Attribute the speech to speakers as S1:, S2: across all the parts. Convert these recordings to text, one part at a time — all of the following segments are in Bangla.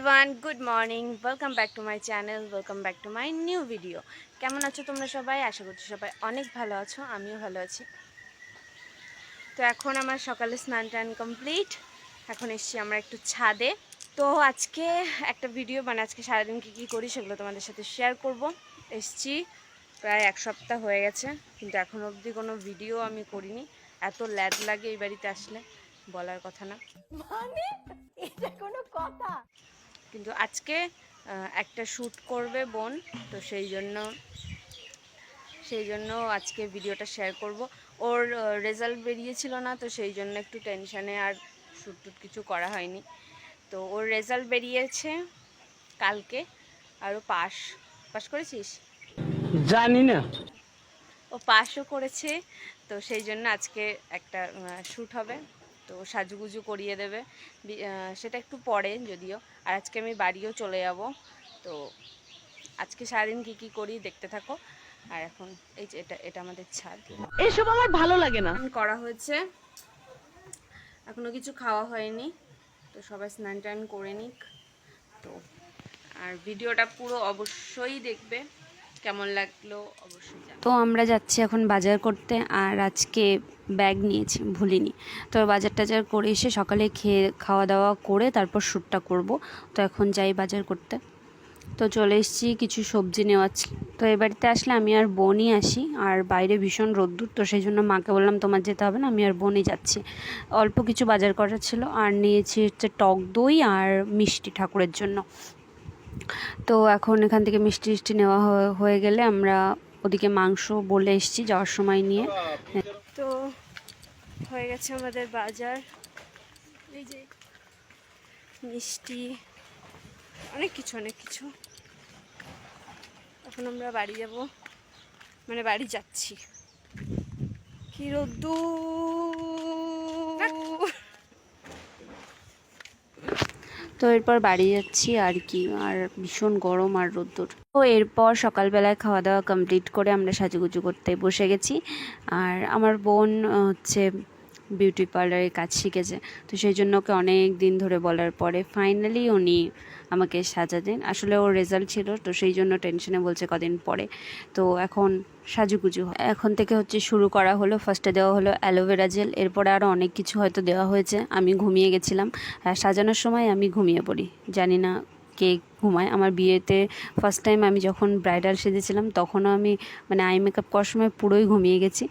S1: Everyone good morning welcome back to my channel welcome back to my new video কেমন আছো তোমরা সবাই? আশা করছি সবাই অনেক ভালো আছো, আমিও ভালো আছি। তো এখন আমার সকালে স্নান টান কমপ্লিট এখন এসছি আমরা একটু ছাদে। তো আজকে একটা ভিডিও মানে আজকে সারাদিন কী কী করি সেগুলো তোমাদের সাথে শেয়ার করব। এসছি, প্রায় এক সপ্তাহ হয়ে গেছে, কিন্তু এখন অবধি কোনো ভিডিও আমি করিনি। এত ল্যাদ লাগে এই বাড়িতে আসলে, বলার কথা না।
S2: মানে? কথা?
S1: কিন্তু আজকে একটা শ্যুট করবে বোন তো সেই জন্য সেই জন্য আজকে ভিডিওটা শেয়ার করব। ওর রেজাল্ট বেরিয়েছিল না তো সেই জন্য একটু টেনশানে আর শ্যুট টুট কিছু করা হয়নি। তো ওর রেজাল্ট বেরিয়েছে কালকে আরও পাস। পাস করেছিস?
S3: জানি না।
S1: ও পাসও করেছে তো সেই জন্য আজকে একটা শ্যুট হবে। তো সাজুগুজু করিয়ে দেবে। সেটা একটু পরে যদিও। আর আজকে আমি বাড়িও চলে যাব। তো আজকে সারাদিন কী কী করি দেখতে থাকো। আর এখন এই যে এটা এটা আমাদের ছাদ।
S3: এসব আমার ভালো লাগে না।
S1: করা হয়েছে। এখনও কিছু খাওয়া হয়নি। তো সবাই স্নান টান করে নিক। তো আর ভিডিওটা পুরো অবশ্যই দেখবে। কেমন লাগল অবশ্যই তো আমরা যাচ্ছি এখন বাজার করতে আর আজকে ব্যাগ নিয়েছি, ভুলিনি। তো বাজার টাজার করে এসে সকালে খেয়ে, খাওয়া দাওয়া করে তারপর শ্যুটটা করব। তো এখন যাই বাজার করতে। তো চলে এসেছি কিছু সবজি নেওয়ার তো এ বাড়িতে আসলে আমি আর বোনই আসি আর বাইরে ভীষণ রোদ্দুর, তো সেই জন্য মাকে বললাম তোমার যেতে হবে না, আমি আর বোনই যাচ্ছি। অল্প কিছু বাজার করার ছিল আর নিয়েছি হচ্ছে টক দই আর মিষ্টি ঠাকুরের জন্য। তো এখন এখান থেকে মিষ্টি মিষ্টি নেওয়া হয়ে- হয়ে গেলে আমরা ওদিকে মাংস বলে এসেছি যাওয়ার সময় নিয়ে। তো হয়ে গেছে আমাদের বাজার। এই যে মিষ্টি, অনেক কিছু অনেক কিছু। এখন আমরা বাড়ি যাব মানে বাড়ি যাচ্ছি। কি রোদ্দুর! তো এরপর বাড়ি যাচ্ছি আর কি, আর ভীষণ গরম আর রোদ্দুর। তো এরপর সকালবেলায় খাওয়া দাওয়া কমপ্লিট করে আমরা সাজুগুজু করতে বসে গেছি। আর আমার বোন হচ্ছে বিউটি পার্লারে কাজ শিখেছে। তো সেই জন্য ওকে অনেক দিন ধরে বলার পরে ফাইনালি উনি আমাকে সাজাতেন। আসলে ওর রেজাল্ট ছিল, তো সেই জন্য টেনশনে বলছে কদিন পরে। তো এখন সাজুগুজু। এখন থেকে হচ্ছে শুরু করা হলো ফার্স্টে দেওয়া হলো অ্যালোভেরা জেল এরপরে আরও অনেক কিছু হয়তো দেওয়া হয়েছে। আমি ঘুমিয়ে গেছিলাম। সাজানোর সময় আমি ঘুমিয়ে পড়ি। জানি না কে ঘুমায়। আমার বিয়েতে ফার্স্ট টাইম আমি যখন ব্রাইডাল সেজেছিলাম, তখনও আমি মানে আই মেকআপ করার সময় পুরোই ঘুমিয়ে গেছি।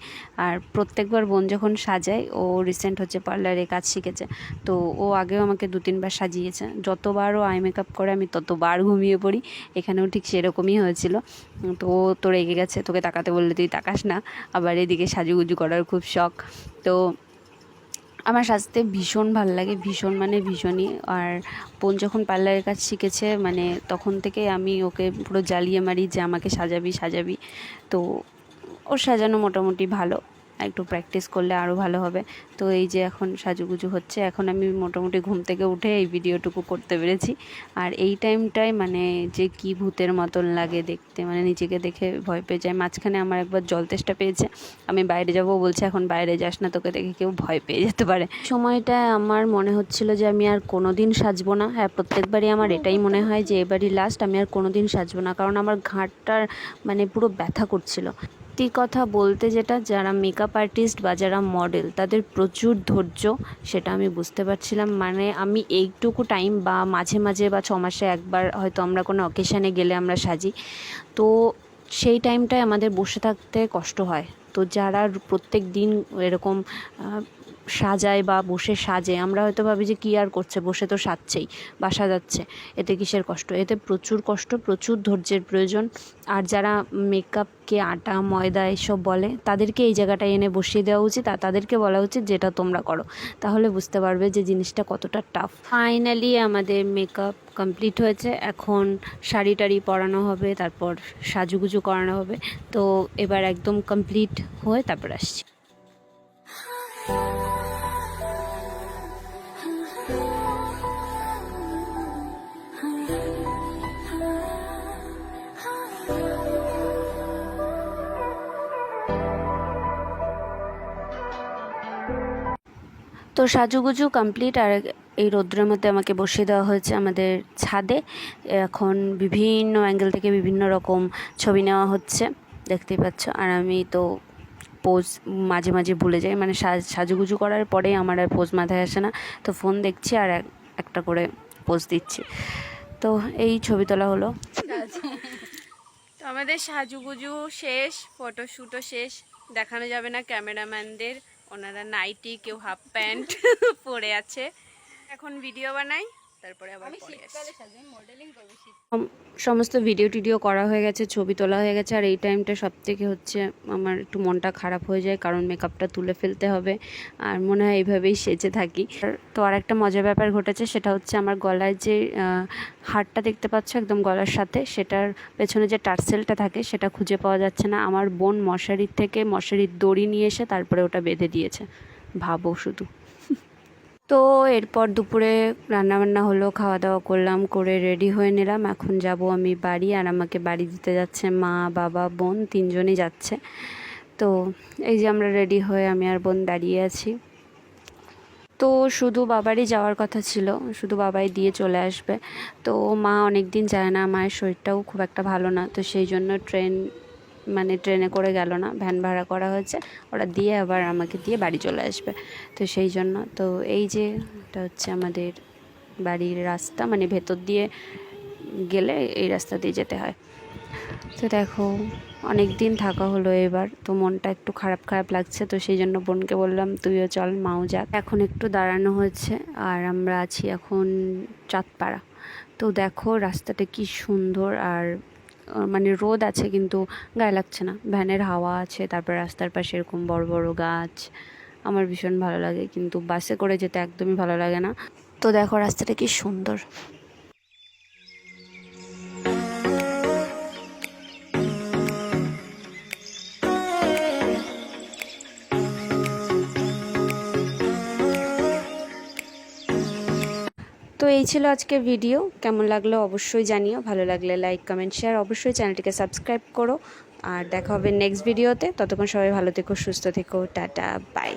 S1: আর প্রত্যেকবার বোন যখন সাজায়, ও রিসেন্ট হচ্ছে পার্লারে কাজ শিখেছে। তো ও আগেও আমাকে দু, তিনবার সাজিয়েছে। যতবার ও আই মেকআপ করে, আমি ততবার ঘুমিয়ে পড়ি। এখানেও ঠিক সেরকমই হয়েছিল। তো ও তো রেগে গেছে। তোকে তাকাতে বললে তুই তাকাস না। আবার এদিকে সাজুগুজু করার খুব শখ। তো আমার সাজতে ভীষণ ভালো লাগে, ভীষণ মানে ভীষণই। আর বোন যখন পার্লারের কাজ শিখেছে মানে তখন থেকে আমি ওকে পুরো জ্বালিয়ে মারি যে আমাকে সাজাবি সাজাবি। তো ওর সাজানো মোটামুটি ভালো। একটু প্র্যাকটিস করলে আরও ভালো হবে। তো এই যে এখন সাজুগুজু হচ্ছে, এখন আমি মোটামুটি ঘুম থেকে উঠে এই ভিডিওটুকু করতে পেরেছি। আর এই টাইমটাই মানে যে কি ভূতের মতন লাগে দেখতে মানে নিজেকে দেখে ভয় পেয়ে যায়। মাঝখানে আমার একবার জল তেষ্টা পেয়েছে, আমি বাইরে যাব বলছে, এখন বাইরে যাস না, তোকে দেখে কেউ ভয় পেয়ে যেতে পারে। সময়টা আমার মনে হচ্ছিল যে আমি আর কোনো দিন সাজবো না। হ্যাঁ প্রত্যেকবারই আমার এটাই মনে হয় যে এবারই লাস্ট আমি আর কোনো দিন সাজবো না, কারণ আমার ঘাটটার মানে পুরো ব্যথা করছিল। সত্যি কথা বলতে যেটা, যারা মেকআপ আর্টিস্ট বা যারা মডেল তাদের প্রচুর ধৈর্য, সেটা আমি বুঝতে পারছিলাম। মানে আমি এইটুকু টাইম বা মাঝে মাঝে বা ছ মাসে একবার হয়তো আমরা কোনো অকেশানে গেলে আমরা সাজি। তো সেই টাইমটায় আমাদের বসে থাকতে কষ্ট হয়। তো যারা প্রত্যেক দিন এরকম সাজায় বা বসে সাজে। আমরা হয়তো ভাবি যে কী আর করছে, বসে তো সাজছেই, বা সাজাচ্ছে। এতে কিসের কষ্ট? এতে প্রচুর কষ্ট, প্রচুর ধৈর্যের প্রয়োজন। আর যারা মেকআপকে আটা, ময়দা এসব বলে, তাদেরকে এই জায়গাটায় এনে বসিয়ে দেওয়া উচিত। আর তাদেরকে বলা উচিত যেটা তোমরা করো। তাহলে বুঝতে পারবে যে জিনিসটা কতটা টাফ ফাইনালি আমাদের মেকআপ কমপ্লিট হয়েছে। এখন শাড়ি টাড়ি পরানো হবে, তারপর সাজুগুজু করানো হবে। তো এবার একদম কমপ্লিট হয়ে তারপর আসছি। তো সাজুগুজু কমপ্লিট আর এই রৌদ্রের মধ্যে আমাকে বসিয়ে দেওয়া হয়েছে আমাদের ছাদে। এখন বিভিন্ন অ্যাঙ্গেল থেকে বিভিন্ন রকম ছবি নেওয়া হচ্ছে, দেখতেই পাচ্ছ। আর আমি তো পোজ মাঝে মাঝে ভুলে যাই মানে সাজ সাজুগুজু করার পরেই আমার আর পোজ মাথায় আসে না। তো ফোন দেখছি আর এক- একটা করে পোজ দিচ্ছি। তো এই ছবি তোলা হলো।
S4: তো আমাদের সাজুগুজু শেষ ফটোশ্যুটও শেষ, দেখানো যাবে না ক্যামেরাম্যানদের ওনারা নাইটি কেউ হাফ প্যান্ট পরে আছে। এখন ভিডিও বানাই। তারপরে আবার
S1: সমস্ত ভিডিও টিডিও করা হয়ে গেছে ছবি তোলা হয়ে গেছে আর এই টাইমটা সব থেকে হচ্ছে আমার একটু মনটা খারাপ হয়ে যায় কারণ মেকআপটা তুলে ফেলতে হবে আর মনে হয় এইভাবেই সেজে থাকি। তো আর একটা মজার ব্যাপার ঘটেছে সেটা হচ্ছে আমার গলায় যে হারটা দেখতে পাচ্ছ একদম গলার সাথে সেটার পেছনে যে টার্সেলটা থাকে সেটা খুঁজে পাওয়া যাচ্ছে না। আমার বোন মশারির থেকে মশারির দড়ি নিয়ে এসে তারপরে ওটা বেঁধে দিয়েছে ভাবো শুধু। তো এরপর দুপুরে রান্নাবান্না হলো খাওয়া দাওয়া করলাম, করে রেডি হয়ে নিলাম। এখন যাব আমি বাড়ি আর আমাকে বাড়ি দিতে যাচ্ছে মা, বাবা, বোন, তিনজনই যাচ্ছে। তো এই যে আমরা রেডি হয়ে আমি আর বোন দাঁড়িয়ে আছি। তো শুধু বাবারই যাওয়ার কথা ছিল, শুধু বাবাই দিয়ে চলে আসবে। তো মা অনেক দিন যায় না, মায়ের শরীরটাও খুব একটা ভালো না, তো সেই জন্য ট্রেন মানে ট্রেনে করে গেল না, ভ্যান ভাড়া করা হয়েছে। ওরা দিয়ে আবার আমাকে দিয়ে বাড়ি চলে আসবে। তো সেই জন্য, তো এই যে এটা হচ্ছে আমাদের বাড়ির রাস্তা মানে ভেতর দিয়ে গেলে এই রাস্তা দিয়ে যেতে হয়। তো দেখো অনেক দিন থাকা হলো এবার, তো মনটা একটু খারাপ খারাপ লাগছে, তো সেই জন্য বোনকে বললাম, তুইও চল, মাও যাক। এখন একটু দাঁড়ানো হয়েছে আর আমরা আছি এখন চাঁদপাড়া। তো দেখো, রাস্তাটা কি সুন্দর, আর মানে রোদ আছে কিন্তু গায়ে লাগছে না। ভ্যানের হাওয়া আছে, তারপর রাস্তার পাশে এরকম বড় বড় গাছ। আমার ভীষণ ভালো লাগে, কিন্তু বাসে করে যেতে একদমই ভালো লাগে না। তো দেখো, রাস্তাটা কি সুন্দর। তো এই ছিল আজকে ভিডিও কেমন লাগল অবশ্যই জানিও। ভালো লাগলে লাইক কমেন্ট শেয়ার অবশ্যই চ্যানেলটিকে সাবস্ক্রাইব করো। আর দেখা হবে নেক্সট ভিডিওতে ততক্ষণ সবাই ভালো থেকো, সুস্থ থেকো। Tata bye